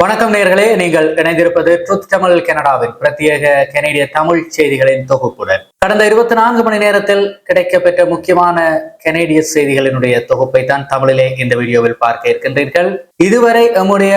வணக்கம் நேர்களே நீங்கள் இணைந்திருப்பது ட்ரூத் தமிழ் கனடாவின் பிரத்யேக கனேடிய தமிழ் செய்திகளின் தொகுப்புடன். கடந்த இருபத்தி நான்கு மணி நேரத்தில் கிடைக்கப்பெற்ற முக்கியமான கனேடிய செய்திகளினுடைய தொகுப்பை தான் தமிழிலே இந்த வீடியோவில் பார்க்க இருக்கின்றீர்கள். இதுவரை நம்முடைய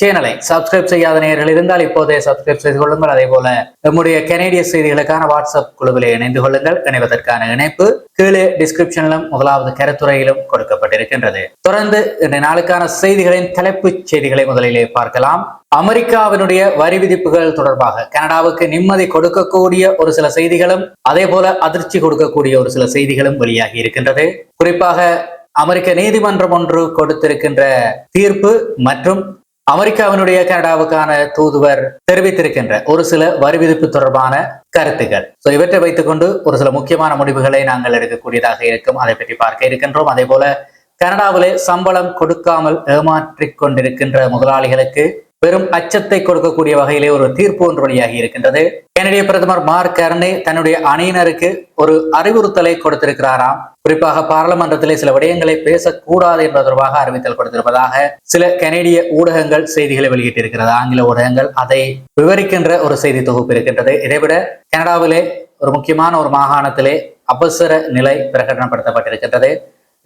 சேனலை சப்ஸ்கிரைப் செய்யாத நேர்கள் இருந்தால் இப்போதே சப்ஸ்கிரைப் செய்து கொள்ளுங்கள். அதே போல நம்முடைய கனேடிய செய்திகளுக்கான வாட்ஸ்அப் குழுவிலே இணைந்து கொள்ளுங்கள். இணைவதற்கான இணைப்பு கீழே டிஸ்கிரிப்ஷனிலும் முதலாவது கருத்துறையிலும் கொடுக்கப்பட்டிருக்கின்றது. தொடர்ந்து இந்த நாளுக்கான செய்திகளின் தலைப்புச் செய்திகளை முதலிலே பார்க்கலாம். அமெரிக்காவினுடைய வரி விதிப்புகள் தொடர்பாக கனடாவுக்கு நிம்மதி கொடுக்கக்கூடிய ஒரு சில செய்திகளும் அதே போல அதிர்ச்சி கொடுக்கக்கூடிய ஒரு சில செய்திகளும் வெளியாகி இருக்கின்றது. குறிப்பாக அமெரிக்க நீதிமன்றம் ஒன்று கொடுத்திருக்கின்ற தீர்ப்பு மற்றும் அமெரிக்காவினுடைய கனடாவுக்கான தூதுவர் தெரிவித்திருக்கின்ற ஒரு சில வரி விதிப்பு தொடர்பான கருத்துக்கள். சோ இவற்றை வைத்துக்கொண்டு ஒரு சில முக்கியமான முடிவுகளை நாங்கள் எடுக்கக்கூடியதாக இருக்கும். அதை பற்றி பார்க்க இருக்கின்றோம். அதே போல கனடாவிலே சம்பளம் கொடுக்காமல் ஏமாற்றிக் கொண்டிருக்கின்ற முதலாளிகளுக்கு பெரும் அச்சத்தை கொடுக்கக்கூடிய வகையிலே ஒரு தீர்ப்பு ஒன்று வெளியாகி இருக்கின்றது. கனடிய பிரதமர் மார்க் கர்னே தன்னுடைய அணியினருக்கு ஒரு அறிவுறுத்தலை கொடுத்திருக்கிறாராம். குறிப்பாக பாராளுமன்றத்திலே சில விடயங்களை பேசக்கூடாது என்பது தொடர்பாக அறிவித்தல் கொடுத்திருப்பதாக சில கனேடிய ஊடகங்கள் செய்திகளை வெளியிட்டிருக்கிறது. ஆங்கில ஊடகங்கள் அதை விவரிக்கின்ற ஒரு செய்தி தொகுப்பு இருக்கின்றது. இதைவிட கனடாவிலே ஒரு முக்கியமான ஒரு மாகாணத்திலே அவசர நிலை பிரகடனப்படுத்தப்பட்டிருக்கின்றது.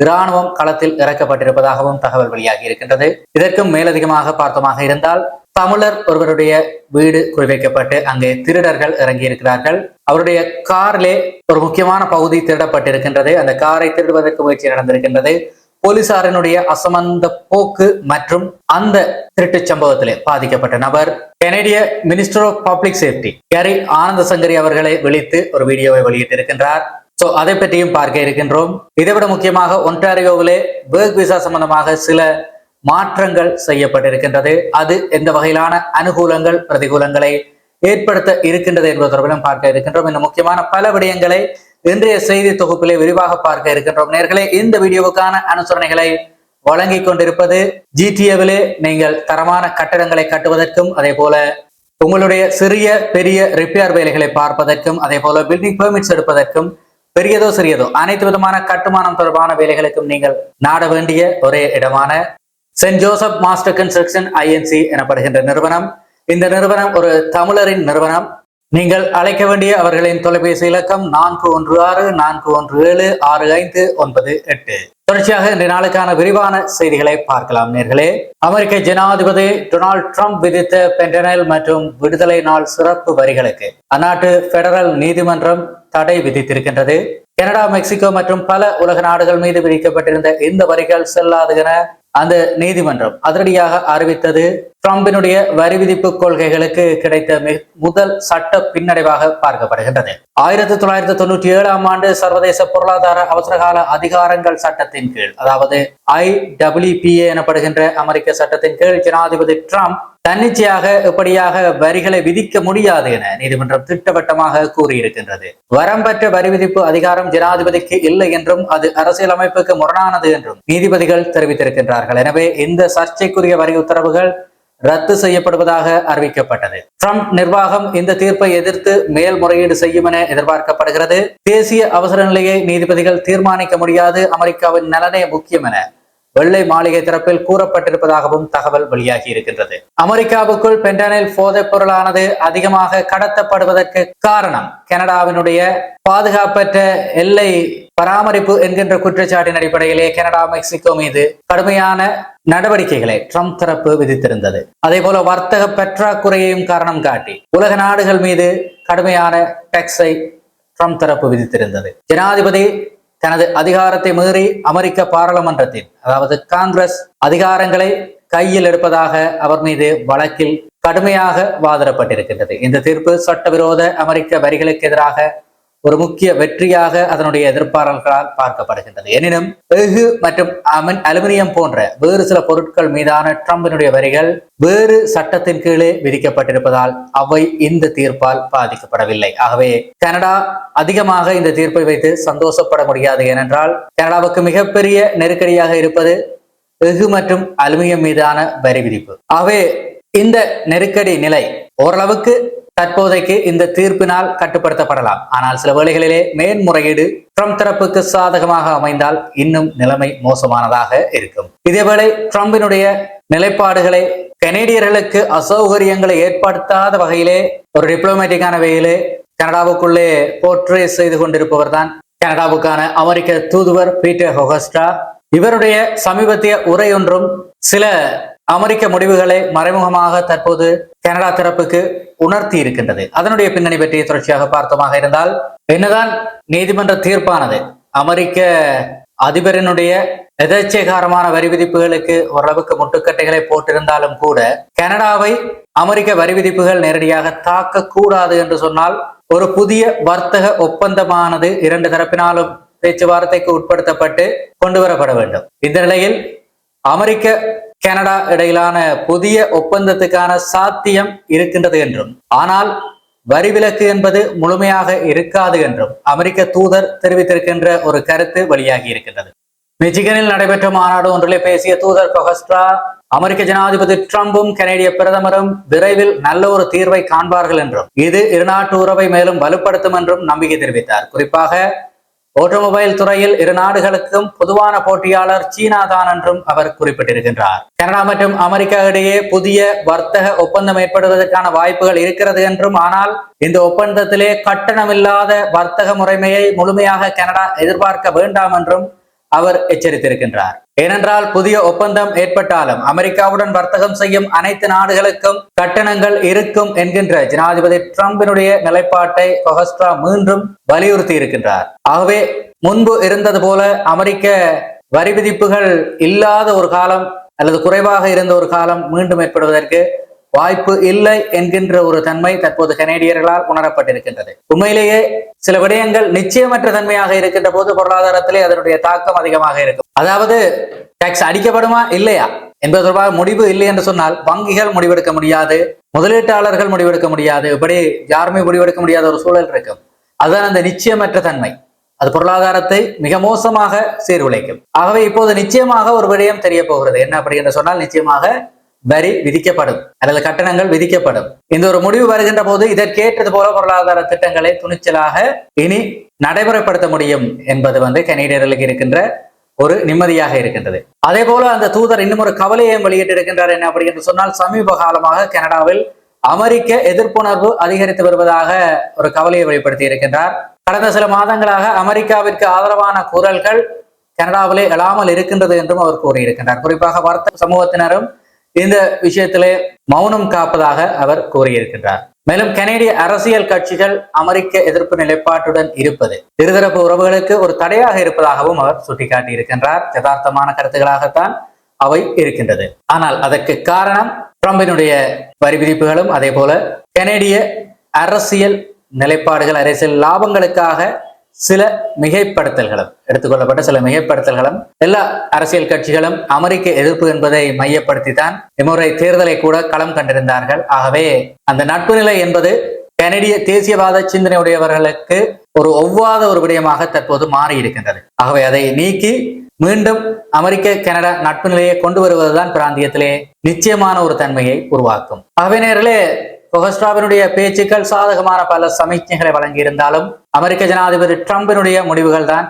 இராணுவம் களத்தில் இறக்கப்பட்டிருப்பதாகவும் தகவல் வெளியாகி இருக்கின்றது. இதற்கும் மேலதிகமாக பார்த்தமாக இருந்தால் தமிழர் ஒருவருடைய வீடு குறிவைக்கப்பட்டு அங்கே திருடர்கள் இறங்கி இருக்கிறார்கள் அவருடைய காரிலே ஒரு முக்கியமான பகுதி திருடப்பட்டிருக்கின்றது. அந்த காரை திருடுவதற்கு முயற்சி நடந்திருக்கின்றது. போலீசாரினுடைய அசமந்த போக்கு மற்றும் அந்த திருட்டுச் சம்பவத்திலே பாதிக்கப்பட்ட நபர் கனேடிய minister of public safety Gary Anandasangaree அவர்களை விழித்து ஒரு வீடியோவை வெளியிட்டிருக்கின்றார். ஸோ அதை பற்றியும் பார்க்க இருக்கின்றோம். இதை விட முக்கியமாக ஒன்டாரியோவிலே பேர்க் விசா சம்பந்தமாக சில மாற்றங்கள் செய்யப்பட்டிருக்கின்றது. அது எந்த வகையிலான அனுகூலங்கள் பிரதிகூலங்களை ஏற்படுத்த இருக்கின்றது என்பது தொடர்பிலும் பார்க்க இருக்கின்றோம். இந்த முக்கியமான பல விடயங்களை இன்றைய செய்தி தொகுப்பிலே விரிவாக பார்க்க இருக்கின்றோம். நேர்களே இந்த வீடியோவுக்கான அனுசரணைகளை வழங்கிக் கொண்டிருப்பது ஜிடிஏவிலே நீங்கள் தரமான கட்டடங்களை கட்டுவதற்கும் அதே போல உங்களுடைய சிறிய பெரிய ரிப்பேர் வேலைகளை பார்ப்பதற்கும் அதே போல பில்டிங் பெர்மிட்ஸ் எடுப்பதற்கும் பெரியதோ சிறியதோ அனைத்து விதமான கட்டுமானம் தொடர்பான வேலைகளுக்கும் நீங்கள் நாட வேண்டிய ஒரே இடமான saint Joseph master construction INC எனப்படுகின்ற நிறுவனம். இந்த நிறுவனம் ஒரு தமிழரின் நிறுவனம். நீங்கள் அழைக்க வேண்டிய அவர்களின் தொலைபேசி இலக்கம் நான்கு ஒன்று ஆறு நான்கு ஒன்று ஏழு ஆறு ஐந்து ஒன்பது எட்டு. தொடர்ச்சியாக இன்றைய நாளுக்கான விரிவான செய்திகளை பார்க்கலாம் நேர்களே. அமெரிக்க ஜனாதிபதி டொனால்ட் ட்ரம்ப் விதித்த பென்டனைல் மற்றும் விடுதலை நாள் சிறப்பு வரிகளுக்கு அந்நாட்டு பெடரல் நீதிமன்றம் தடை விதித்திருக்கின்றது. கனடா மெக்சிகோ மற்றும் பல உலக நாடுகள் மீது விதிக்கப்பட்டிருந்த இந்த வரிகள் செல்லாது என அந்த நீதிமன்றம் அதிரடியாக அறிவித்தது. டிரம்பினுடைய வரி விதிப்பு கொள்கைகளுக்கு கிடைத்த முதல் சட்ட பின்னடைவாக பார்க்கப்படுகின்றது. ஆயிரத்தி தொள்ளாயிரத்தி தொண்ணூற்றி ஏழாம் ஆண்டு சர்வதேச பொருளாதார அவசரகால அதிகாரங்கள் சட்டத்தின் கீழ் அதாவது ஐ டபிள்யூபிஏ எனப்படுகின்ற அமெரிக்க சட்டத்தின் கீழ் ஜனாதிபதி டிரம்ப் தன்னிச்சையாக எப்படியாக வரிகளை விதிக்க முடியாது என நீதிமன்றம் திட்டவட்டமாக கூறியிருக்கின்றது. வரம்பற்ற வரி விதிப்பு அதிகாரம் ஜனாதிபதிக்கு இல்லை என்றும் அது அரசியலமைப்புக்கு முரணானது என்றும் நீதிபதிகள் தெரிவித்திருக்கின்றார்கள். எனவே இந்த சர்ச்சைக்குரிய வரி உத்தரவுகள் ரத்து செய்யப்படுவதாக அறிவிக்கப்பட்டது. ட்ரம்ப் நிர்வாகம் இந்த தீர்ப்பை எதிர்த்து மேல்முறையீடு செய்யும் என எதிர்பார்க்கப்படுகிறது. தேசிய அவசர நிலையை நீதிபதிகள் தீர்மானிக்க முடியாது. அமெரிக்காவின் நலனே முக்கியம் என வெள்ளை மாளிகை தரப்பில் கூறப்பட்டிருப்பதாகவும் தகவல் வெளியாகி இருக்கின்றது. அமெரிக்காவுக்குள் பென்டனில் போதைப் பொருளானது அதிகமாக கடத்தப்படுவதற்கு காரணம் கனடாவினுடைய பாதுகாப்பற்ற எல்லை பராமரிப்பு என்கின்ற குற்றச்சாட்டின் அடிப்படையிலே கனடா மெக்சிகோ மீது கடுமையான நடவடிக்கைகளை ட்ரம்ப் தரப்பு விதித்திருந்தது. அதே போல வர்த்தக பற்றாக்குறையையும் காரணம் காட்டி உலக நாடுகள் மீது கடுமையான டேக்ஸை ட்ரம்ப் தரப்பு விதித்திருந்தது. ஜனாதிபதி தனது அதிகாரத்தை மீறி அமெரிக்க பாராளுமன்றத்தின் அதாவது காங்கிரஸ் அதிகாரங்களை கையில் எடுப்பதாக அவர் மீது வழக்கில் கடுமையாக வாதிடப்பட்டிருக்கின்றது. இந்த தீர்ப்பு சட்டவிரோத அமெரிக்க வரிகளுக்கு எதிராக ஒரு முக்கிய வெற்றியாக அதனுடைய எதிர்ப்பாளர்களால் பார்க்கப்படுகின்றது. எனினும் எஃகு மற்றும் அலுமினியம் போன்ற வேறு சில பொருட்கள் மீதான ட்ரம்பினுடைய வரிகள் வேறு சட்டத்தின் கீழே விதிக்கப்பட்டிருப்பதால் அவை இந்த தீர்ப்பால் பாதிக்கப்படவில்லை. ஆகவே கனடா அதிகமாக இந்த தீர்ப்பை வைத்து சந்தோஷப்பட முடியாது. ஏனென்றால் கனடாவுக்கு மிகப்பெரிய நெருக்கடியாக இருப்பது எஃகு மற்றும் அலுமினியம் மீதான வரி விதிப்பு. ஆகவே இந்த நெருக்கடி நிலை ஓரளவுக்கு தற்போதைக்கு இந்த தீர்ப்பினால் கட்டுப்படுத்தப்படலாம். ஆனால் சில வேளைகளிலே மேன்முறையீடு ட்ரம்ப் தரப்புக்கு சாதகமாக அமைந்தால் இன்னும் நிலைமை மோசமானதாக இருக்கும். இதேவேளை ட்ரம்பினுடைய நிலைப்பாடுகளை கனேடியர்களுக்கு அசௌகரியங்களை ஏற்படுத்தாத வகையிலே ஒரு டிப்ளமேட்டிக்கான வகையிலே கனடாவுக்குள்ளே போர்ட்ரே செய்து கொண்டிருப்பவர் தான் கனடாவுக்கான அமெரிக்க தூதுவர் பீட்டர் ஹொகஸ்டா இவருடைய சமீபத்திய உரை ஒன்றும் சில அமெரிக்க முடிவுகளை மறைமுகமாக தற்போது கனடா தரப்புக்கு உணர்த்தி இருக்கின்றது அதனுடைய பின்னணி பற்றி தொடர்ச்சியாக பார்த்தோமாக இருந்தால் என்னதான் நீதிமன்ற தீர்ப்பானது அமெரிக்க அதிபரினுடைய எதேச்சைகாரமான வரி விதிப்புகளுக்கு ஓரளவுக்கு முட்டுக்கட்டைகளை போட்டிருந்தாலும் கூட கனடாவை அமெரிக்க வரி விதிப்புகள் நேரடியாக தாக்க கூடாது என்று சொன்னால் ஒரு புதிய வர்த்தக ஒப்பந்தமானது இரண்டு தரப்பினாலும் பேச்சுவார்த்தைக்கு உட்படுத்தப்பட்டு கொண்டு வரப்பட வேண்டும். இந்த நிலையில் அமெரிக்க கனடா இடையிலான புதிய ஒப்பந்தத்துக்கான சாத்தியம் இருக்கின்றது என்றும் ஆனால் வரி விலக்கு என்பது முழுமையாக இருக்காது என்றும் அமெரிக்க தூதர் தெரிவித்திருக்கின்ற ஒரு கருத்து வெளியாகி இருக்கின்றது. மிச்சிகனில் நடைபெற்ற மாநாடு ஒன்றிலே பேசிய தூதர் கொஹஸ்ட்ரா அமெரிக்க ஜனாதிபதி டிரம்பும் கனேடிய பிரதமரும் விரைவில் நல்ல ஒரு தீர்வை காண்பார்கள் என்றும் இது இருநாட்டு உறவை மேலும் வலுப்படுத்தும் என்றும் நம்பிக்கை தெரிவித்தார். குறிப்பாக ஆட்டோமொபைல் துறையில் இரு நாடுகளுக்கும் பொதுவான போட்டியாளர் சீனா தான் என்றும் அவர் குறிப்பிட்டிருக்கின்றார். கனடா மற்றும் அமெரிக்கா இடையே புதிய வர்த்தக ஒப்பந்தம் ஏற்படுவதற்கான வாய்ப்புகள் இருக்கிறது என்றும் ஆனால் இந்த ஒப்பந்தத்திலே கட்டணமில்லாத வர்த்தக முறைமையை முழுமையாக கனடா எதிர்பார்க்க வேண்டாம் என்றும் அவர் எச்சரித்திருக்கின்றார். ஏனென்றால் புதிய ஒப்பந்தம் ஏற்பட்டாலும் அமெரிக்காவுடன் வர்த்தகம் செய்யும் அனைத்து நாடுகளுக்கும் கட்டணங்கள் இருக்கும் என்கின்ற ஜனாதிபதி டிரம்பினுடைய நிலைப்பாட்டை கொஹஸ்ட்ரா மீண்டும் வலியுறுத்தி இருக்கின்றார் ஆகவே முன்பு இருந்தது போல அமெரிக்க வரி விதிப்புகள் இல்லாத ஒரு காலம் அல்லது குறைவாக இருந்த ஒரு காலம் மீண்டும் ஏற்படுவதற்கு வாய்ப்பு இல்லை என்கின்ற ஒரு தன்மை தற்போது கனேடியர்களால் உணரப்பட்டிருக்கின்றது. உண்மையிலேயே சில விடயங்கள் நிச்சயமற்ற தன்மையாக இருக்கின்ற போது பொருளாதாரத்திலே அதனுடைய தாக்கம் அதிகமாக இருக்கும். அதாவது டாக்ஸ் அடிக்கப்படுமா? இல்லையா? என்பது தொடர்பாக முடிவு இல்லை என்று சொன்னால் வங்கிகள் முடிவெடுக்க முடியாது முதலீட்டாளர்கள் முடிவெடுக்க முடியாது இப்படி யாருமே முடிவெடுக்க முடியாத ஒரு சூழல் இருக்கும். அதுதான் அந்த நிச்சயமற்ற தன்மை. அது பொருளாதாரத்தை மிக மோசமாக சீர்குலைக்கும். ஆகவே இப்போது நிச்சயமாக ஒரு விடயம் தெரிய போகிறது. என்ன அப்படி என்று சொன்னால் நிச்சயமாக வரி விதிக்கப்படும். அல்லது கட்டணங்கள் விதிக்கப்படும். இந்த ஒரு முடிவு வருகின்ற போது இதற்கேற்றது போல பொருளாதார திட்டங்களை துணிச்சலாக இனி நடைமுறைப்படுத்த முடியும் என்பது வந்து கனேடியர்களுக்கு இருக்கின்ற ஒரு நிம்மதியாக இருக்கின்றது. அதே போல அந்த தூதர் இன்னும் ஒரு கவலையையும் வெளியிட்டிருக்கின்றார் என்ன அப்படி என்று சொன்னால் சமீப காலமாக கனடாவில் அமெரிக்க எதிர்ப்புணர்வு அதிகரித்து வருவதாக ஒரு கவலையை வெளிப்படுத்தி இருக்கின்றார். கடந்த சில மாதங்களாக அமெரிக்காவிற்கு ஆதரவான குரல்கள் கனடாவிலே எழாமல் இருக்கின்றது என்றும் அவர் கூறியிருக்கின்றார். குறிப்பாக வர்த்தக சமூகத்தினரும் இந்த விஷயத்திலே மௌனம் காப்பதாக அவர் கூறியிருக்கின்றார். மேலும் கனேடிய அரசியல் கட்சிகள் அமெரிக்க எதிர்ப்பு நிலைப்பாட்டுடன் இருப்பது இருதரப்பு உறவுகளுக்கு ஒரு தடையாக இருப்பதாகவும் அவர் சுட்டிக்காட்டி இருக்கின்றார் யதார்த்தமான கருத்துக்களாகத்தான் அவை இருக்கின்றது. ஆனால் அதற்கு காரணம் ட்ரம்பினுடைய வரி விதிப்புகளும் அதே போல கனேடிய அரசியல் நிலைப்பாடுகள் அரசியல் லாபங்களுக்காக சில மிகைப்படுத்தல்களும் எடுத்துக்கொள்ளப்பட்ட சில மிகைப்படுத்தல்களும் எல்லா அரசியல் கட்சிகளும் அமெரிக்க எதிர்ப்பு என்பதை மையப்படுத்தி தான் இம்முறை தேர்தலை கூட களம் கண்டிருந்தார்கள். ஆகவே அந்த நட்பு நிலை என்பது கனடிய தேசியவாத சிந்தனையுடையவர்களுக்கு ஒரு ஒவ்வாத ஒரு விடயமாக தற்போது மாறி இருக்கின்றது ஆகவே அதை நீக்கி மீண்டும் அமெரிக்க கனடா நட்பு நிலையை கொண்டு வருவதுதான் பிராந்தியத்திலே நிச்சயமான ஒரு தன்மையை உருவாக்கும். ஆகவே நேரிலே கொஹஸ்ட்ராவினுடைய பேச்சுக்கள் சாதகமான பல சமிக்ஞைகளை வழங்கியிருந்தாலும் அமெரிக்க ஜனாதிபதி ட்ரம்பினுடைய முடிவுகள் தான்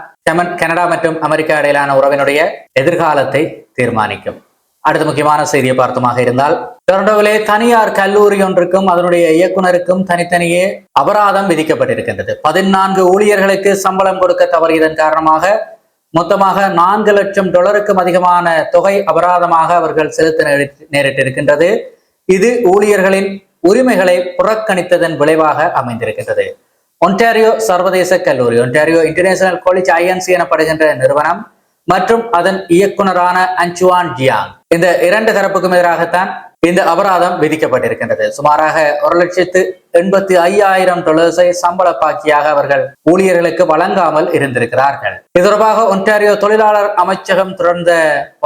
கனடா மற்றும் அமெரிக்கா இடையிலான உறவினுடைய எதிர்காலத்தை தீர்மானிக்கும். அடுத்த முக்கியமான செய்தியை பார்த்தமாக இருந்தால் டொரண்டோவிலே தனியார் கல்லூரி ஒன்றுக்கும் அதனுடைய இயக்குநருக்கும் தனித்தனியே அபராதம் விதிக்கப்பட்டிருக்கின்றது. பதினான்கு ஊழியர்களுக்கு சம்பளம் கொடுக்க தவறியதன் காரணமாக மொத்தமாக நான்கு லட்சம் டாலருக்கும் அதிகமான தொகை அபராதமாக அவர்கள் செலுத்த நேரிட்டிருக்கின்றது. இது ஊழியர்களின் உரிமைகளை புறக்கணித்ததன் விளைவாக அமைந்திருக்கின்றது. ஒன்டாரியோ சர்வதேச கல்லூரி ஒன்டாரியோ இன்டர்நேஷனல் காலேஜ் ஐஎன்சி எனப்படுகின்ற நிறுவனம் மற்றும் அதன் இயக்குனரான அஞ்சுவான் ஜியாங். இந்த இரண்டு தரப்புக்கும் எதிராகத்தான் இந்த அபராதம் விதிக்கப்பட்டிருக்கின்றது. சுமாராக ஒரு லட்சத்து எண்பத்தி ஐயாயிரம் டொலர்ஸை சம்பள பாக்கியாக அவர்கள் ஊழியர்களுக்கு வழங்காமல் இருந்திருக்கிறார்கள். இது தொடர்பாக ஒன்டாரியோ தொழிலாளர் அமைச்சகம் தொடர்ந்த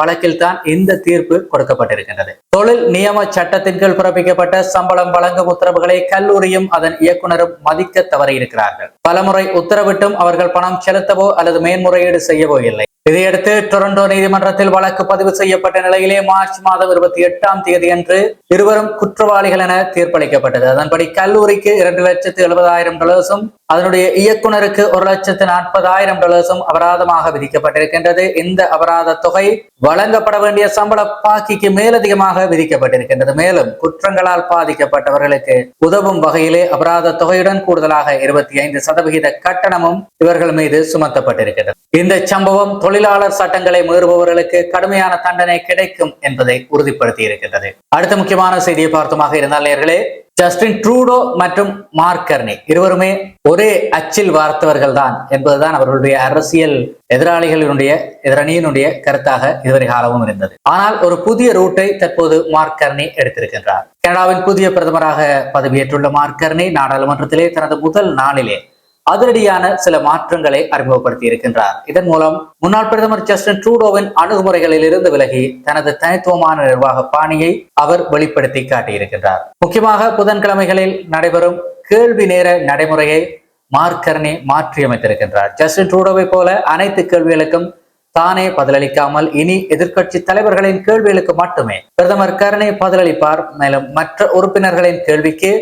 வழக்கில் தான் இந்த தீர்ப்பு கொடுக்கப்பட்டிருக்கின்றது. தொழில் நியம சட்டத்தின் கீழ் பிறப்பிக்கப்பட்ட சம்பளம் வழங்கும் உத்தரவுகளை கல்லூரியும் அதன் இயக்குநரும் மதிக்க தவறியிருக்கிறார்கள். பலமுறை உத்தரவிட்டும் அவர்கள் பணம் செலுத்தவோ அல்லது மேன்முறையீடு செய்யவோ இல்லை. இதையடுத்து டொரண்டோ நீதிமன்றத்தில் வழக்கு பதிவு செய்யப்பட்ட நிலையிலே மார்ச் மாதம் இருபத்தி எட்டாம் தேதி அன்று இருவரும் குற்றவாளிகள் என தீர்ப்பளிக்கப்பட்டது. அதன்படி கல் கல்லூரிக்கு இரண்டு லட்சத்து எழுபதாயிரம் டாலர்ஸும் அதனுடைய இயக்குனருக்கு ஒரு லட்சத்து நாற்பதாயிரம் டாலர்ஸும் அபராதமாக விதிக்கப்பட்டிருக்கின்றது. இந்த அபராத தொகை வழங்கப்பட வேண்டிய சம்பள பாக்கிக்கு மேலதிகமாக விதிக்கப்பட்டிருக்கின்றது. மேலும் குற்றங்களால் பாதிக்கப்பட்டவர்களுக்கு உதவும் வகையிலே அபராத தொகையுடன் கூடுதலாக இருபத்தி ஐந்து சதவிகித கட்டணமும் இவர்கள் மீது சுமத்தப்பட்டிருக்கிறது இந்த சம்பவம் தொழிலாளர் சட்டங்களை மீறுபவர்களுக்கு கடுமையான தண்டனை கிடைக்கும் என்பதை உறுதிப்படுத்தி இருக்கின்றது அடுத்த முக்கியமான செய்தியை பார்த்துமாக இருந்தால் நேர்களே ஜஸ்டின் ட்ரூடோ மற்றும் மார்க்கர்னி இருவருமே ஒரே அச்சில் வார்த்தவர்கள் தான் என்பதுதான் அவர்களுடைய அரசியல் எதிராளிகளினுடைய எதிரணியினுடைய கருத்தாக இதுவரை காலமும் இருந்தது. ஆனால் ஒரு புதிய ரூட்டை தற்போது மார்க்கர்னி எடுத்திருக்கின்றார். கனடாவின் புதிய பிரதமராக பதவியேற்றுள்ள மார்க்கர்னி நாடாளுமன்றத்திலே தனது முதல் நாளிலே அதிரடியான சில மாற்றங்களை அறிமுகப்படுத்தி இருக்கின்றார். இதன் மூலம் முன்னாள் பிரதமர் ஜஸ்டின் ட்ரூடோவின் அணுகுமுறைகளில் இருந்து விலகி தனது தனித்துவமான நிர்வாக பாணியை அவர் வெளிப்படுத்தி காட்டியிருக்கின்றார். முக்கியமாக புதன்கிழமைகளில் நடைபெறும் கேள்வி நேர நடைமுறையை மார்க்கர்னி மாற்றியமைத்திருக்கின்றார். ஜஸ்டின் ட்ரூடோவை போல அனைத்து கேள்விகளுக்கும் தானே பதிலளிக்காமல் இனி எதிர்கட்சி தலைவர்களின் கேள்விகளுக்கு மட்டுமே பிரதமர் கருணை பதிலளிப்பார். மேலும் மற்ற உறுப்பினர்களின் கேள்விக்கு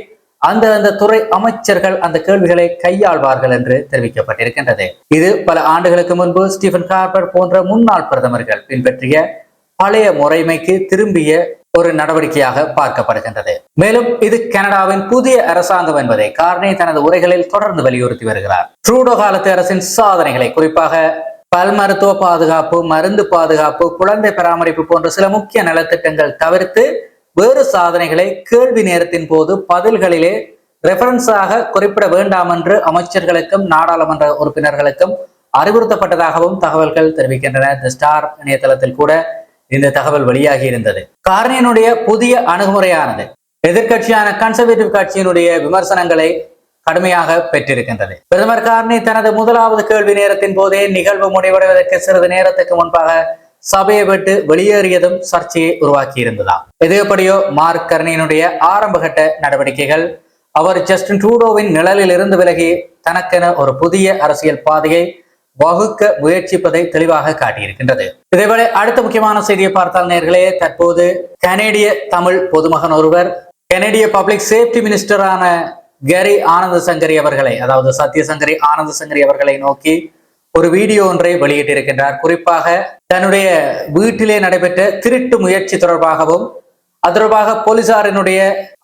அந்த அந்த துறை அமைச்சர்கள் அந்த கேள்விகளை கையாள்வார்கள் என்று தெரிவிக்கப்பட்டிருக்கின்றது. இது பல ஆண்டுகளுக்கு முன்பு ஸ்டீபன் கார்பர் போன்ற முன்னாள் பிரதமர்கள் பின்பற்றிய பழைய முறைமைக்கு திரும்பிய ஒரு நடவடிக்கையாக பார்க்கப்படுகின்றது. மேலும் இது கனடாவின் புதிய அரசாங்கம் என்பதை கார்னே தனது உரைகளில் தொடர்ந்து வலியுறுத்தி வருகிறார். ட்ரூடோ காலத்து அரசின் சாதனைகளை குறிப்பாக பல் மருத்துவ பாதுகாப்பு மருந்து பாதுகாப்பு குழந்தை பராமரிப்பு போன்ற சில முக்கிய நலத்திட்டங்கள் தவிர்த்து வேறு சாதனைகளை கேள்வி நேரத்தின் போது பதில்களிலே ரெஃபரன்ஸாக குறிப்பிட வேண்டாம் என்று அமைச்சர்களுக்கும் நாடாளுமன்ற உறுப்பினர்களுக்கும் அறிவுறுத்தப்பட்டதாகவும் தகவல்கள் தெரிவிக்கின்றன. தி ஸ்டார் இணையதளத்தில் கூட இந்த தகவல் வெளியாகி இருந்தது. கார்னியனுடைய புதிய அணுகுமுறையானது எதிர்க்கட்சியான கன்சர்வேட்டிவ் கட்சியினுடைய விமர்சனங்களை கடுமையாக பெற்றிருக்கின்றது. பிரதமர் கார்னி தனது முதலாவது கேள்வி நேரத்தின் போதே நிகழ்வு முடிவடைவதற்கு சிறிது நேரத்துக்கு முன்பாக சபையை விட்டு வெளியேறியதும் சர்ச்சையை உருவாக்கி இருந்ததாம் எது எப்படியோ மார்க் கர்னியினுடைய ஆரம்பகட்ட நடவடிக்கைகள் அவர் ஜஸ்டின் ட்ரூடோவின் நிழலில் இருந்து விலகி தனக்கென ஒரு புதிய அரசியல் பாதையை வகுக்க முயற்சிப்பதை தெளிவாக காட்டியிருக்கின்றது. இதேவேளை அடுத்த முக்கியமான செய்தியை பார்த்தால் நேர்களே தற்போது கனேடிய தமிழ் பொதுமகன் ஒருவர் கனேடிய பப்ளிக் சேஃப்டி மினிஸ்டரான கரி ஆனந்த சங்கரி அவர்களை அதாவது சத்யசங்கரி ஆனந்த சங்கரி அவர்களை நோக்கி ஒரு வீடியோ ஒன்றை வெளியிட்டிருக்கின்றார். குறிப்பாக தன்னுடைய வீட்டிலே நடைபெற்ற திருட்டு முயற்சி தொடர்பாகவும் அது தொடர்பாக போலீசாரினுடைய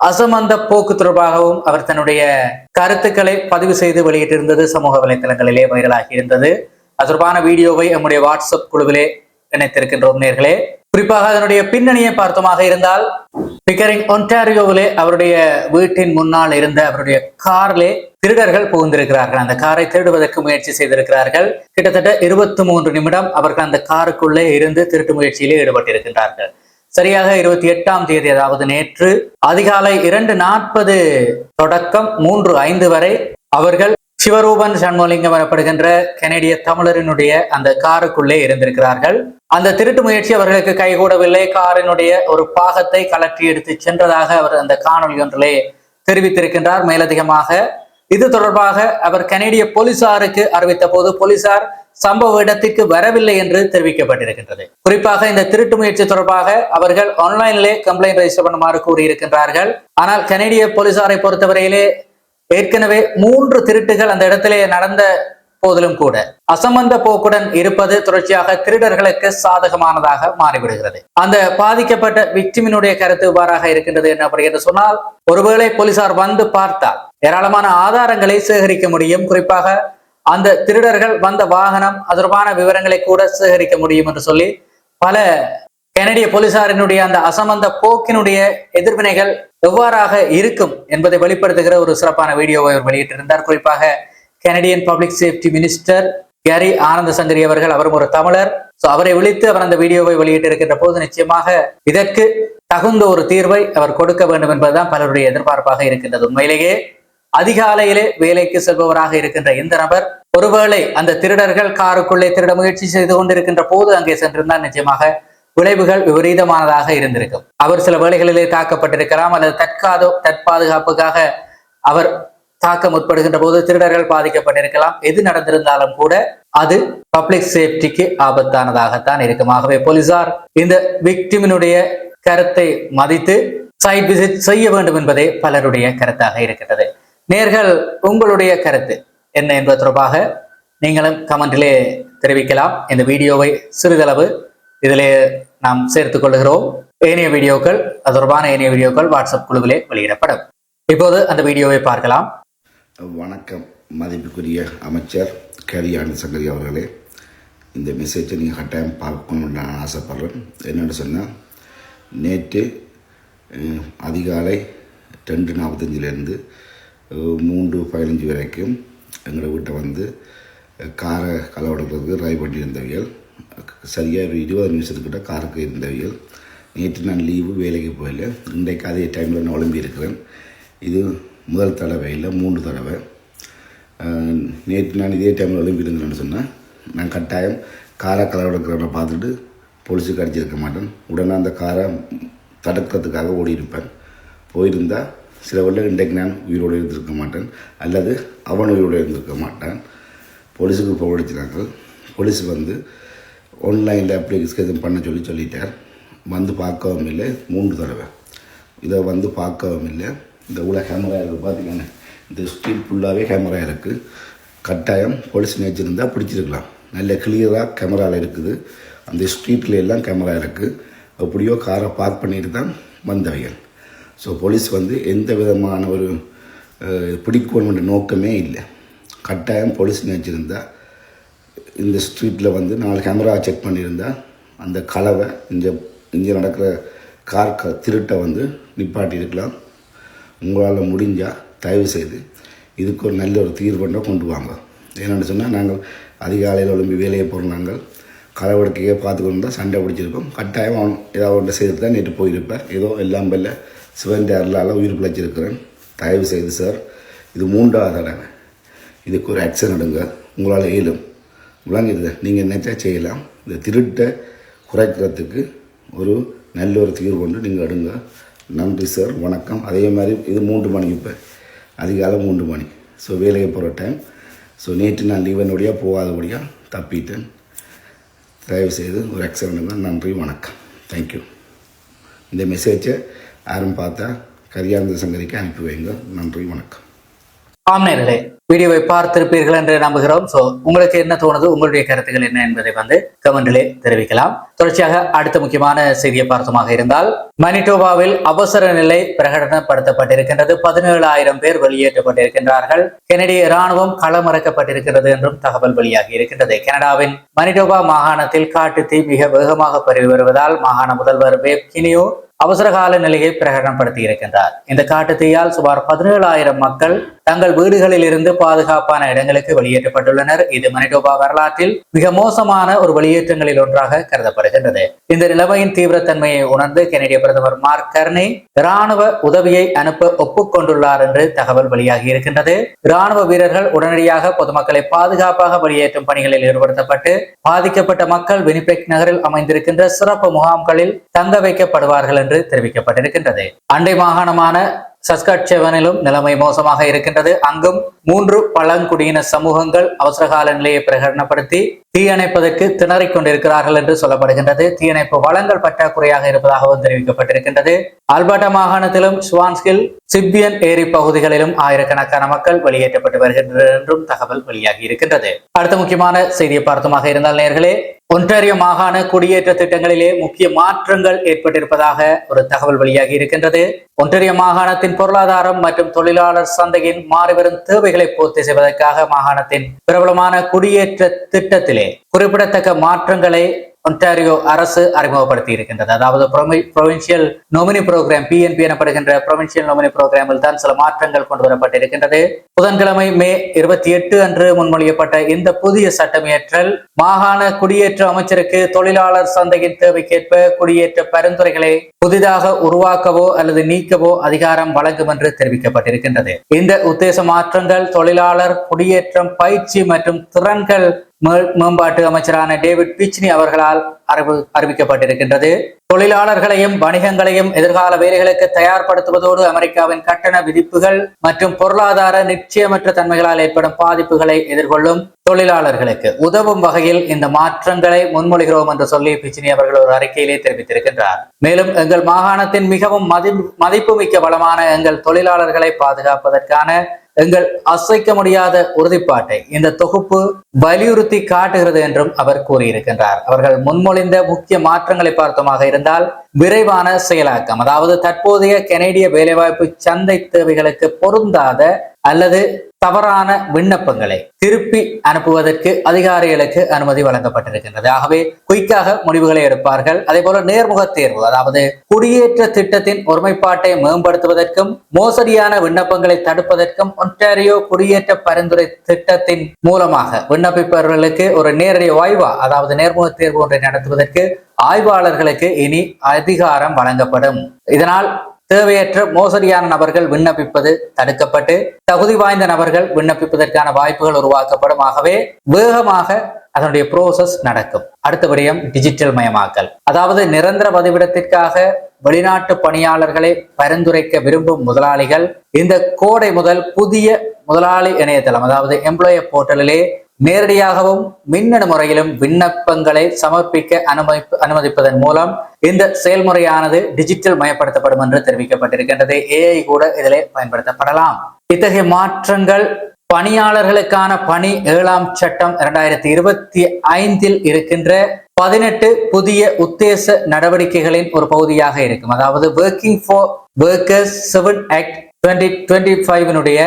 அசமந்த போக்கு தொடர்பாகவும் அவர் தன்னுடைய கருத்துக்களை பதிவு செய்து வெளியிட்டிருந்தது சமூக வலைத்தளங்களிலே வைரலாகி இருந்தது. அது தொடர்பான வீடியோவை நம்முடைய வாட்ஸ்அப் குழுவிலே இணைத்திருக்கின்றோம் நேர்களே. குறிப்பாக அதனுடைய பின்னணியை பார்த்தோமாக இருந்தால் பிக்கரிங் ஒன்டாரியோவிலே அவருடைய வீட்டின் முன்னால் இருந்த அவருடைய கார்லே திருடர்கள் புகுந்திருக்கிறார்கள். அந்த காரை திருடுவதற்கு முயற்சி செய்திருக்கிறார்கள். கிட்டத்தட்ட இருபத்தி மூன்று நிமிடம் அவர்கள் அந்த காருக்குள்ளே இருந்து திருட்டு முயற்சியிலே ஈடுபட்டிருக்கின்றார்கள். சரியாக இருபத்தி எட்டாம் தேதி அதாவது நேற்று அதிகாலை இரண்டு நாற்பது தொடக்கம் மூன்று ஐந்து வரை அவர்கள் சிவரூபன் சண்முகலிங்கம் எனப்படுகின்ற கனேடிய தமிழரினுடைய அந்த காருக்குள்ளே இருந்திருக்கிறார்கள். அந்த திருட்டு முயற்சி அவர்களுக்கு கைகூடவில்லை. காரினுடைய ஒரு பாகத்தை கலற்றி எடுத்து சென்றதாக அவர் அந்த காணொலி ஒன்றிலே தெரிவித்திருக்கின்றார். மேலதிகமாக இது தொடர்பாக அவர் கனேடிய போலீசாருக்கு அறிவித்த போது போலீசார் சம்பவ இடத்திற்கு வரவில்லை என்று தெரிவிக்கப்பட்டிருக்கின்றது. குறிப்பாக இந்த திருட்டு முயற்சி தொடர்பாக அவர்கள் ஆன்லைனிலே கம்ப்ளைண்ட் ரெஜிஸ்டர் பண்ணுமாறு கூறியிருக்கின்றார்கள். ஆனால் கனேடிய போலீசாரை பொறுத்தவரையிலே ஏற்கனவே மூன்று திருட்டுகள் அந்த இடத்திலே நடந்த போதிலும் கூட. அசம்பந்த போக்குடன் இருப்பது தொடர்ச்சியாக திருடர்களுக்கு சாதகமானதாக மாறிவிடுகிறது. அந்த பாதிக்கப்பட்ட விக்டிமினுடைய கருத்து இவ்வாறாக இருக்கின்றது என்ன என்று சொன்னால் ஒருவேளை போலீசார் வந்து பார்த்தால் ஏராளமான ஆதாரங்களை சேகரிக்க முடியும். குறிப்பாக அந்த திருடர்கள் வந்த வாகனம் அது விவரங்களை கூட சேகரிக்க முடியும் என்று சொல்லி பல கனடிய போலீசாரினுடைய அந்த அசமந்த போக்கினுடைய எதிர்வினைகள் எவ்வாறாக இருக்கும் என்பதை வெளிப்படுத்துகிற ஒரு சிறப்பான வீடியோவை அவர் வெளியிட்டிருந்தார். குறிப்பாக Canadian public safety minister Gary Anandasangaree அவர்கள் அவரும் ஒரு தமிழர். சோ அவரை விழித்து அவர் அந்த வீடியோவை வெளியிட்டிருக்கின்ற போது நிச்சயமாக இதற்கு தகுந்த ஒரு தீர்வை அவர் கொடுக்க வேண்டும் என்பதுதான் பலருடைய எதிர்பார்ப்பாக இருக்கின்றது. உண்மையிலேயே அதிகாலையிலே வேலைக்கு செல்பவராக இருக்கின்ற இந்த நபர் ஒருவேளை அந்த திருடர்கள் காருக்குள்ளே திருட முயற்சி செய்து கொண்டிருக்கின்ற போது அங்கே சென்றிருந்தால் நிச்சயமாக விளைவுகள் விபரீதமானதாக இருந்திருக்கும். அவர் சில வேளைகளிலே தாக்கப்பட்டிருக்கலாம் அல்லது தற்காதோ தற்பாதுகாப்புக்காக அவர் தாக்க முற்படுகின்ற போது திருடர்கள் பாதிக்கப்பட்டிருக்கலாம். எது நடந்திருந்தாலும் கூட அது பப்ளிக் சேஃப்டிக்கு ஆபத்தானதாகத்தான் இருக்கும். ஆகவே போலீசார் இந்த விக்டிமினுடைய கருத்தை மதித்து சைட் விசிட் செய்ய வேண்டும் என்பதே பலருடைய கருத்தாக இருக்கின்றது. நேர்கள் உங்களுடைய கருத்து என்ன என்பது தொடர்பாக நீங்களும் கமெண்டிலே தெரிவிக்கலாம். இந்த வீடியோவை சிறிதளவு இதிலே நாம் சேர்த்துக் கொள்கிறோம் ஏனைய வீடியோக்கள் தொடர்பான ஏனைய வீடியோக்கள் வாட்ஸ்அப் குழுவிலே வெளியிடப்படும். இப்போது அந்த வீடியோவை பார்க்கலாம். வணக்கம். மதிப்புக்குரிய அமைச்சர் கரியானந்த சங்கரி அவர்களே இந்த மெசேஜை நீங்கள் கட்டாயம் பார்க்கணும்னு நான் ஆசைப்பட்றேன். என்னென்னு சொன்னால் நேற்று அதிகாலை ரெண்டு நாற்பத்தஞ்சிலேருந்து மூன்று பதினஞ்சு வரைக்கும் எங்களை வீட்டை வந்து காரை காரை களவெடுக்கிறதுக்கு ட்ரை பண்ணியிருந்தவர்கள். சரியாக இருபது நிமிஷத்துக்கிட்ட காருக்கு இருந்தவைகள் நேற்று நான் லீவு வேலைக்கு போயில இன்றைக்கு அதே டைமில் நான் உழம்பி இருக்கிறேன். இது முதல் தடவை இல்லை மூன்று தடவை. நேற்று நான் இதே டைமில் உழம்பி இருந்தேன்னு சொன்னேன். நான் கட்டாயம் காரை கலவெடுக்கிறவனை பார்த்துட்டு போலீஸுக்கு அடிச்சிருக்க மாட்டேன். உடனே அந்த காரை தடுக்கிறதுக்காக ஓடி இருப்பேன் போயிருந்தால் சில வேளை இன்றைக்கு நான் உயிரோடு இருந்திருக்க மாட்டேன். அல்லது அவன் உயிரோடு இருந்திருக்க மாட்டான். போலீஸுக்கு போகடிச்சினாங்க போலீஸ் வந்து ஆன்லைனில் அப்ளிகேஷன் பண்ண சொல்லி சொல்லிட்டார் வந்து பார்க்கவும் இல்லை மூன்று தடவை. இதை வந்து பார்க்கவும் இல்லை. இந்த உள்ள கேமரா இருக்குது பார்த்தீங்கன்னா இந்த ஸ்ட்ரீட் ஃபுல்லாகவே கேமரா இருக்குது கட்டாயம் போலீஸ் நினைச்சிருந்தால் பிடிச்சிருக்கலாம். நல்ல கிளியராக கேமராவில் இருக்குது. அந்த ஸ்ட்ரீட்டில் எல்லாம் கேமரா இருக்குது எப்படியோ காரை பார்க் பண்ணிட்டு தான் வந்தவைகள். ஸோ போலீஸ் வந்து எந்த விதமான ஒரு பிடிக்கணும் பிடிக்கணுன்ற நோக்கமே இல்லை. கட்டாயம் போலீஸ் நினைச்சிருந்தா இந்த ஸ்ட்ரீட்டில் வந்து நாலு கேமரா செக் பண்ணியிருந்தேன் அந்த கலவை இங்கே இங்கே நடக்கிற கார் க திருட்டை வந்து நிப்பாட்டியிருக்கலாம். உங்களால் முடிஞ்சால் தயவு செய்து இதுக்கு ஒரு நல்ல ஒரு தீர்வுண்டை கொண்டு வாங்க. என்னென்னு சொன்னால் நாங்கள் அதிகாலையில் எழும்பி வேலையை போகிற நாங்கள் களவெடுக்கையே பார்த்துக்கணும் தான் சண்டை பிடிச்சிருக்கோம். கட்டாயம் அவன் ஏதாவது ஒன்றை செய்து தான் நேற்று போயிருப்பேன். ஏதோ எல்லாம் பல்ல சிவன் அருளால் உயிர் பிழைச்சிருக்கிறேன். தயவு செய்து சார் இது மூன்றாவது தடவை. இதுக்கு ஒரு ஆக்ஷன் எடுங்க. உங்களால் இயலும். விளங்குது. நீங்கள் நினைச்சா செய்யலாம்? இந்த திருட்டை குறைக்கிறதுக்கு ஒரு நல்ல ஒரு தீர்வு கொண்டு நீங்கள் எடுங்க. நன்றி சார். வணக்கம். அதே மாதிரி இது மூன்று மணி இப்போ. அதிகாலை மூன்று மணி. ஸோ வேலைக்கு போகிற டைம் ஸோ நேற்று நான் லீவனுடையாக போகாதபடியாக தப்பிட்டேன். தயவு செய்து ஒரு ஆக்ஷன் நன்றி வணக்கம். தேங்க்யூ இந்த மெசேஜை யாரும் பார்த்தா கரியானந்த சங்கரிக்கு அனுப்பி வைங்க. நன்றி வணக்கம். ஆம் நேர்களே. வீடியோவை பார்த்திருப்பீர்கள் என்று நம்புகிறோம். ஸோ உங்களுக்கு என்ன தோணுது? உங்களுடைய கருத்துக்கள் என்ன என்பதை வந்து கமெண்டிலே தெரிவிக்கலாம். தொடர்ச்சியாக அடுத்த முக்கியமான செய்தியை பார்த்தமாக இருந்தால் மனிடோபாவில் அவசர நிலை பிரகடனப்படுத்தப்பட்டிருக்கின்றது. பதினேழாயிரம் பேர் வெளியேற்றப்பட்டிருக்கின்றார்கள். கெனடிய இராணுவம் களமிறக்கப்பட்டிருக்கிறது என்றும் தகவல் வெளியாகி இருக்கின்றது. கனடாவின் மனிடோபா மாகாணத்தில் காட்டு தீ மிக வேகமாக பரவி வருவதால் மாகாண முதல்வர் வேப் கினியோ அவசரகால நிலையை பிரகடனப்படுத்தி இருக்கின்றார். இந்த காட்டுத்தீயால் சுமார் பதினேழாயிரம் மக்கள் தங்கள் வீடுகளில் இருந்து பாதுகாப்பான இடங்களுக்கு வெளியேற்றப்பட்டுள்ளனர். இது மனிடோபா வரலாற்றில் மிக மோசமான ஒரு வெளியே வெளியேற்றங்களில் ஒன்றாக கருதப்படுகின்றது. இந்த நிலைமையின் தீவிரத்தன்மையை உணர்ந்து கெனடிய பிரதமர் மார்க் கர்னி இராணுவ உதவியை அனுப்ப ஒப்புக்கொண்டுள்ளார் என்று தகவல் வெளியாகி இருக்கின்றது. இராணுவ வீரர்கள் உடனடியாக பொதுமக்களை பாதுகாப்பாக வெளியேற்றும் பணிகளில் ஈடுபடுத்தப்பட்டு பாதிக்கப்பட்ட மக்கள் வினிபெக் நகரில் அமைந்திருக்கின்ற சிறப்பு முகாம்களில் தங்க வைக்கப்படுவார்கள் என்று தெரிவிக்கப்பட்டிருக்கின்றது. அண்டை மாகாணமான சஸ்கட்செவனிலும் நிலைமை மோசமாக இருக்கின்றது. அங்கும் மூன்று பழங்குடியின சமூகங்கள் அவசரகால நிலையை பிரகடனப்படுத்தி தீயணைப்பதற்கு திணறிக் கொண்டிருக்கிறார்கள் என்று சொல்லப்படுகின்றது. தீயணைப்பு வளங்கள் பற்றாக்குறையாக இருப்பதாகவும் தெரிவிக்கப்பட்டிருக்கின்றது. அல்பர்டா மாகாணத்திலும் ஸ்வான்ஸ்கில் சிப்பியன் ஏரி பகுதிகளிலும் ஆயிரக்கணக்கான மக்கள் வெளியேற்றப்பட்டு வருகின்றனர் என்றும் தகவல் வெளியாகி இருக்கின்றது. அடுத்த முக்கியமான செய்தியை பார்த்தமாக இருந்தால் நேர்களே ஒன்றாரிய மாகாண குடியேற்ற திட்டங்களிலே முக்கிய மாற்றங்கள் ஏற்பட்டிருப்பதாக ஒரு தகவல் வெளியாகி இருக்கின்றது. ஒன்றிய மாகாணத்தின் பொருளாதாரம் மற்றும் தொழிலாளர் சந்தையின் மாறிவரும் தேவைகளை பூர்த்தி செய்வதற்காக மாகாணத்தின் பிரபலமான குடியேற்ற திட்டத்திலே குறிப்பிடத்தக்க மாற்றங்களை ஒன்டாரியோ அரசு அறிமுகப்படுத்தி இருக்கின்றது. அதாவது ப்ரொவின்சியல் நொமினி புரோகிராம் பிஎன்பி எனப்படுகின்ற ப்ரொவின்சியல் நொமினி புரோகிராமில் தான் சில மாற்றங்கள் கொண்டு வரப்பட்டிருக்கின்றது புதன்கிழமை மே இருபத்தி எட்டு அன்று முன்மொழியப்பட்ட இந்த புதிய சட்டமியற்றல் மாகாண குடியேற்ற அமைச்சருக்கு தொழிலாளர் சந்தையின் தேவைக்கேற்ப குடியேற்ற பரிந்துரைகளை புதிதாக உருவாக்கவோ அல்லது நீக்கவோ அதிகாரம் வழங்கும் என்று தெரிவிக்கப்பட்டிருக்கின்றது. இந்த உத்தேச மாற்றங்கள் தொழிலாளர் குடியேற்றம் பயிற்சி மற்றும் திறன்கள் மேம்பாட்டு அமைச்சரான டேவிட் பிச்னி அவர்களால் அறிவிக்கப்பட்டிருக்கின்றது. தொழிலாளர்களையும் வணிகங்களையும் எதிர்கால வேலைகளுக்கு தயார்படுத்துவதோடு அமெரிக்காவின் கட்டண விதிப்புகள் மற்றும் பொருளாதார நிச்சயமற்ற தன்மைகளால் ஏற்படும் பாதிப்புகளை எதிர்கொள்ளும் தொழிலாளர்களுக்கு உதவும் வகையில் இந்த மாற்றங்களை முன்மொழிகிறோம் என்று சொல்லி பிச்சினி அவர்கள் ஒரு அறிக்கையிலே தெரிவித்திருக்கின்றார். மேலும் எங்கள் மாகாணத்தின் மிகவும் மதி மதிப்புமிக்க வளமான எங்கள் தொழிலாளர்களை பாதுகாப்பதற்கான எங்கள் அசைக்க முடியாத உறுதிப்பாட்டை இந்த தொகுப்பு வலியுறுத்தி காட்டுகிறது என்றும் அவர் கூறியிருக்கின்றார். அவர்கள் முன்மொழிந்த முக்கிய மாற்றங்களை பார்த்தமாக இருந்தால் விரைவான செயலாக்கம். அதாவது தற்போதைய கனேடிய வேலைவாய்ப்பு சந்தை தேவைகளுக்கு பொருந்தாத அல்லது தவறான விண்ணப்பங்களை திருப்பி அனுப்புவதற்கு அதிகாரிகளுக்கு அனுமதி வழங்கப்பட்டிருக்கின்றது. ஆகவே குயிக்காக முடிவுகளை எடுப்பார்கள். அதே போல நேர்முக தேர்வு அதாவது குடியேற்ற திட்டத்தின் ஒருமைப்பாட்டை மேம்படுத்துவதற்கும் மோசடியான விண்ணப்பங்களை தடுப்பதற்கும் ஒன்டாரியோ குடியேற்ற பரிந்துரை திட்டத்தின் மூலமாக விண்ணப்பிப்பவர்களுக்கு ஒரு நேரடி வாய்வா அதாவது நேர்முக தேர்வு ஒன்றை நடத்துவதற்கு ஆய்வாளர்களுக்கு இனி அதிகாரம் வழங்கப்படும். இதனால் தேவையற்ற மோசடியான நபர்கள் விண்ணப்பிப்பது தடுக்கப்பட்டு தகுதி வாய்ந்த நபர்கள் விண்ணப்பிப்பதற்கான வாய்ப்புகள் உருவாக்கப்படும். ஆகவே வேகமாக அதனுடைய ப்ரோசஸ் நடக்கும். அடுத்த விடயம் டிஜிட்டல் மயமாக்கல். அதாவது நிரந்தர பதிவிடத்திற்காக வெளிநாட்டு பணியாளர்களை பரிந்துரைக்க விரும்பும் முதலாளிகள் இந்த கோடை முதல் புதிய முதலாளி இணையதளம் அதாவது எம்ப்ளாயர் போர்ட்டலிலே நேரடியாகவும் மின்னணு முறையிலும் விண்ணப்பங்களை சமர்ப்பிக்க அனுமதி அனுமதிப்பதன் மூலம் இந்த செயல்முறையானது டிஜிட்டல் மயப்படுத்தப்படும் என்று தெரிவிக்கப்பட்டிருக்கின்றது. ஏஐ கூட இதிலே பயன்படுத்தப்படலாம். இத்தகைய மாற்றங்கள் பணியாளர்களுக்கான பணி ஏழாம் சட்டம் இரண்டாயிரத்தி இருபத்தி ஐந்தில் இருக்கின்ற பதினெட்டு புதிய உத்தேச நடவடிக்கைகளின் ஒரு பகுதியாக இருக்கும். அதாவது working for workers seven act twenty twenty ஃபைவ்னுடைய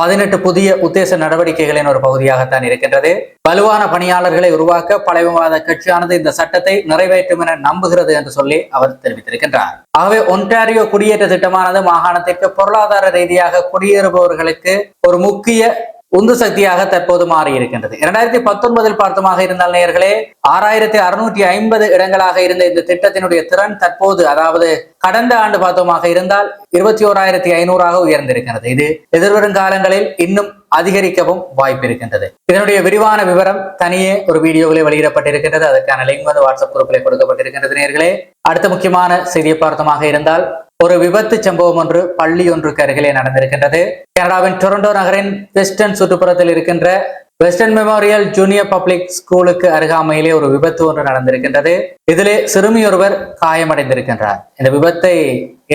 பதினெட்டு புதிய உத்தேச நடவடிக்கைகளின் ஒரு பகுதியாகத்தான் இருக்கின்றது. வலுவான பணியாளர்களை உருவாக்க பழையவாத கட்சியானது இந்த சட்டத்தை நிறைவேற்றும் என நம்புகிறது என்று சொல்லி அவர் தெரிவித்திருக்கின்றார். ஆகவே ஒன்டாரியோ குடியேற்ற திட்டமானது மாகாணத்திற்கு பொருளாதார ரீதியாக குடியேறுபவர்களுக்கு ஒரு முக்கிய உந்து சக்தியாக தற்போது மாறி இருக்கின்றது. இரண்டாயிரத்தி பத்தொன்பதில் பார்த்தமாக இருந்தால் நேர்களே ஆறாயிரத்தி அறுநூற்றி ஐம்பது இடங்களாக இருந்த இந்த திட்டத்தினுடைய திறன் தற்போது அதாவது கடந்த ஆண்டு பார்த்தோமாக இருந்தால் இருபத்தி ஓராயிரத்தி ஐநூறாக உயர்ந்திருக்கிறது. இது எதிர்வரும் காலங்களில் இன்னும் அதிகரிக்கவும் வாய்ப்பு இருக்கின்றது. இதனுடைய விரிவான விவரம் தனியே ஒரு வீடியோவில் வெளியிடப்பட்டிருக்கின்றது. அதற்கான லிங்க் வந்து வாட்ஸ்அப் குரூப்பில் கொடுக்கப்பட்டிருக்கின்றது நேர்களே அடுத்த முக்கியமான செய்தியை பார்த்தமாக இருந்தால் ஒரு விபத்து சம்பவம் ஒன்று பள்ளி ஒன்றுக்கு அருகிலே நடந்திருக்கின்றது. கனடாவின் டொரண்டோ நகரின் வெஸ்டர்ன் சுற்றுப்புறத்தில் இருக்கின்ற வெஸ்டர்ன் மெமோரியல் ஜூனியர் பப்ளிக் ஸ்கூலுக்கு அருகாமையிலே ஒரு விபத்து ஒன்று நடந்திருக்கின்றது. இதிலே சிறுமி ஒருவர் காயமடைந்திருக்கின்றார். இந்த விபத்தை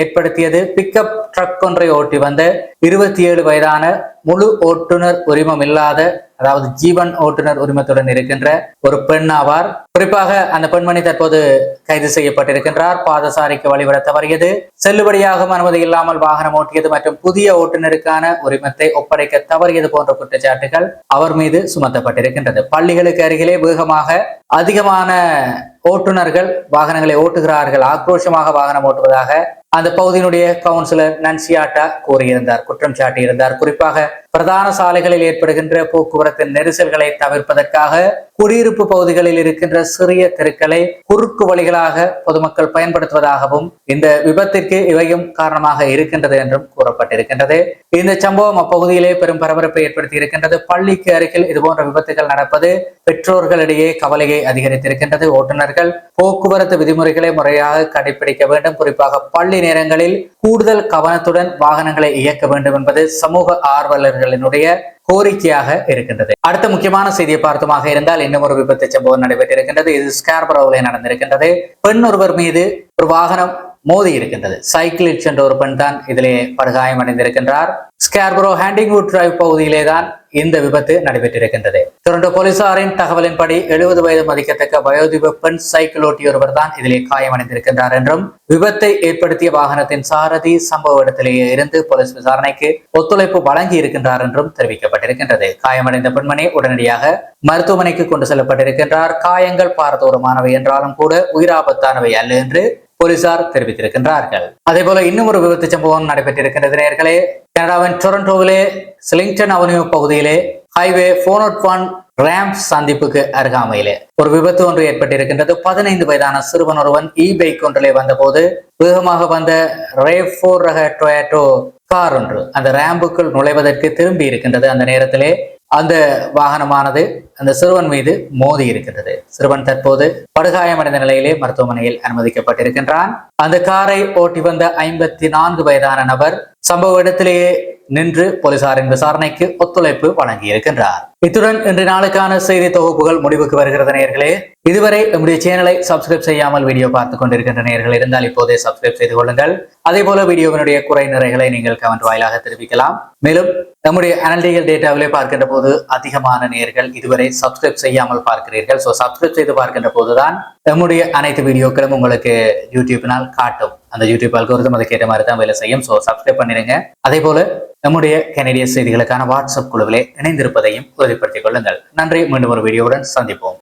ஏற்படுத்தியது. பிக்கப் ட்ரக் ஒன்றை ஓட்டி வந்த இருபத்தி ஏழு வயதான முழு ஓட்டுநர் உரிமம் இல்லாத அதாவது ஜீவன் ஓட்டுநர் உரிமத்துடன் இருக்கின்ற ஒரு பெண் ஆவார். குறிப்பாக அந்த பெண்மணி தற்போது கைது செய்யப்பட்டிருக்கின்றார். பாதசாரிக்கு வழிவிட தவறியது. செல்லுபடியாகும் அனுமதி இல்லாமல் வாகனம் ஓட்டியது மற்றும் புதிய ஓட்டுநருக்கான உரிமத்தை ஒப்படைக்க தவறியது போன்ற குற்றச்சாட்டுகள் அவர் மீது சுமத்தப்பட்டிருக்கின்றது. பள்ளிகளுக்கு அருகிலே வேகமாக அதிகமான ஓட்டுநர்கள் வாகனங்களை ஓட்டுகிறார்கள். ஆக்ரோஷமாக வாகனம் ஓட்டுவதாக அந்த பகுதியினுடைய கவுன்சிலர் நன்சியாட்டா கூறியிருந்தார் குற்றம் சாட்டியிருந்தார். குறிப்பாக பிரதான சாலைகளில் ஏற்படுகின்ற போக்குவரத்து நெரிசல்களை தவிர்ப்பதற்காக குடியிருப்பு பகுதிகளில் இருக்கின்ற சிறிய தெருக்களை குறுக்கு வழிகளாக பொதுமக்கள் பயன்படுத்துவதாகவும் இந்த விபத்திற்கு இவையும் காரணமாக இருக்கின்றது என்றும் கூறப்பட்டிருக்கின்றது. இந்த சம்பவம் அப்பகுதியிலே பெரும் பரபரப்பை ஏற்படுத்தி இருக்கின்றது. பள்ளிக்கு அருகில் இதுபோன்ற விபத்துகள் நடப்பது பெற்றோர்களிடையே கவலையை அதிகரித்திருக்கின்றது. ஓட்டுநர்கள் போக்குவரத்து விதிமுறைகளை முறையாக கடைபிடிக்க வேண்டும். குறிப்பாக பள்ளி நேரங்களில் கூடுதல் கவனத்துடன் வாகனங்களை இயக்க வேண்டும் என்பது சமூக அவர்களினுடைய கோரிக்கையாக இருக்கின்றது. அடுத்த முக்கியமான செய்தியை பார்த்துமாக இருந்தால் இன்னும் ஒரு விபத்து சம்பவம் நடைபெற்றிருக்கின்றது. இது ஸ்கார்பரோவிலே நடந்திருக்கின்றது. பெண் ஒருவர் மீது ஒரு வாகனம் மோதி இருக்கின்றது. சைக்கிளில் சென்ற ஒரு பெண் தான் இதிலே படுகாயமடைந்திருக்கின்றார் ஸ்கார்பரோ ஹேண்டிங்வுட் டிரைவ் பகுதியிலே தான் இந்த விபத்து நடைபெற்றிருக்கின்றது. டொரண்டோ போலீசாரின் தகவலின்படி எழுபது வயது மதிக்கத்தக்க வயோதிப பெண் சைக்கிள் ஓட்டியொருவர் தான் இதிலே காயமடைந்திருக்கின்றார் என்றும் விபத்தை ஏற்படுத்திய வாகனத்தின் சாரதி சம்பவ இடத்திலேயே இருந்து போலீஸ் விசாரணைக்கு ஒத்துழைப்பு வழங்கி இருக்கின்றார் என்றும் தெரிவிக்கப்பட்டிருக்கின்றது. காயமடைந்த பெண்மணி உடனடியாக மருத்துவமனைக்கு கொண்டு செல்லப்பட்டிருக்கின்றார். காயங்கள் பாரதூரமானவை என்றாலும் கூட உயிராபத்தானவை அல்ல என்று போலீசார் தெரிவித்திருக்கின்றார்கள். அதே போல இன்னும் ஒரு விபத்து சம்பவம் நடைபெற்றிருக்கின்றது நேர்களே. கனடாவின் டொரண்டோவிலே சிலிங்டன் அவனியூ பகுதியிலே ஹைவே போர் ஒன் ரேம்ப் சந்திப்புக்கு அருகாமையிலே ஒரு விபத்து ஒன்று ஏற்பட்டிருக்கின்றது. பதினைந்து வயதான சிறுவன் ஒருவன் இ பைக் ஒன்றிலே வந்தபோது வேகமாக வந்த ரே போர் ரக டொயேட்டோ கார் ஒன்று அந்த ரேம்புக்குள் நுழைவதற்கு திரும்பி இருக்கின்றது. அந்த நேரத்திலே அந்த வாகனமானது அந்த சிறுவன் மீது மோதி இருக்கின்றது. சிறுவன் தற்போது படுகாயமடைந்த நிலையிலே மருத்துவமனையில் அனுமதிக்கப்பட்டிருக்கின்றான். அந்த காரை ஓட்டி வந்த ஐம்பத்தி நான்கு வயதான நபர் சம்பவ இடத்திலேயே நின்று போலீசாரின் விசாரணைக்கு ஒத்துழைப்பு வழங்கியிருக்கின்றார். இத்துடன் இன்று நாளுக்கான செய்தி தொகுப்புகள் முடிவுக்கு வருகிறது நேர்களே. இதுவரை நம்முடைய சேனலை சப்ஸ்கிரைப் செய்யாமல் வீடியோ பார்த்து கொண்டிருக்கின்ற நேர்கள் இருந்தால் இப்போதே சப்ஸ்கிரைப் செய்து கொள்ளுங்கள். அதே போல வீடியோவினுடைய குறை நிறைகளை நீங்கள் கமெண்ட் வாயிலாக தெரிவிக்கலாம். மேலும் நம்முடைய அனலிட்டிகல் டேட்டாவிலே பார்க்கின்ற போது அதிகமான நேர்கள் இதுவரை சப்ஸ்கிரைப் செய்யாமல் பார்க்கிறீர்கள். ஸோ சப்ஸ்கிரைப் செய்து பார்க்கின்ற போதுதான் நம்முடைய அனைத்து வீடியோக்களும் உங்களுக்கு யூடியூபினால் காட்டும். அந்த யூடியூப் அல்கோரிதம் அதுக்கேற்ற மாதிரி தான் வேலை செய்யும். ஸோ சப்ஸ்கிரைப் பண்ணிடுங்க அதே போல நம்முடைய கனடிய செய்திகளுக்கான வாட்ஸ்அப் குழுவிலே இணைந்திருப்பதையும் உறுதிப்படுத்திக் கொள்ளுங்கள். நன்றி. மீண்டும் ஒரு வீடியோவுடன் சந்திப்போம்.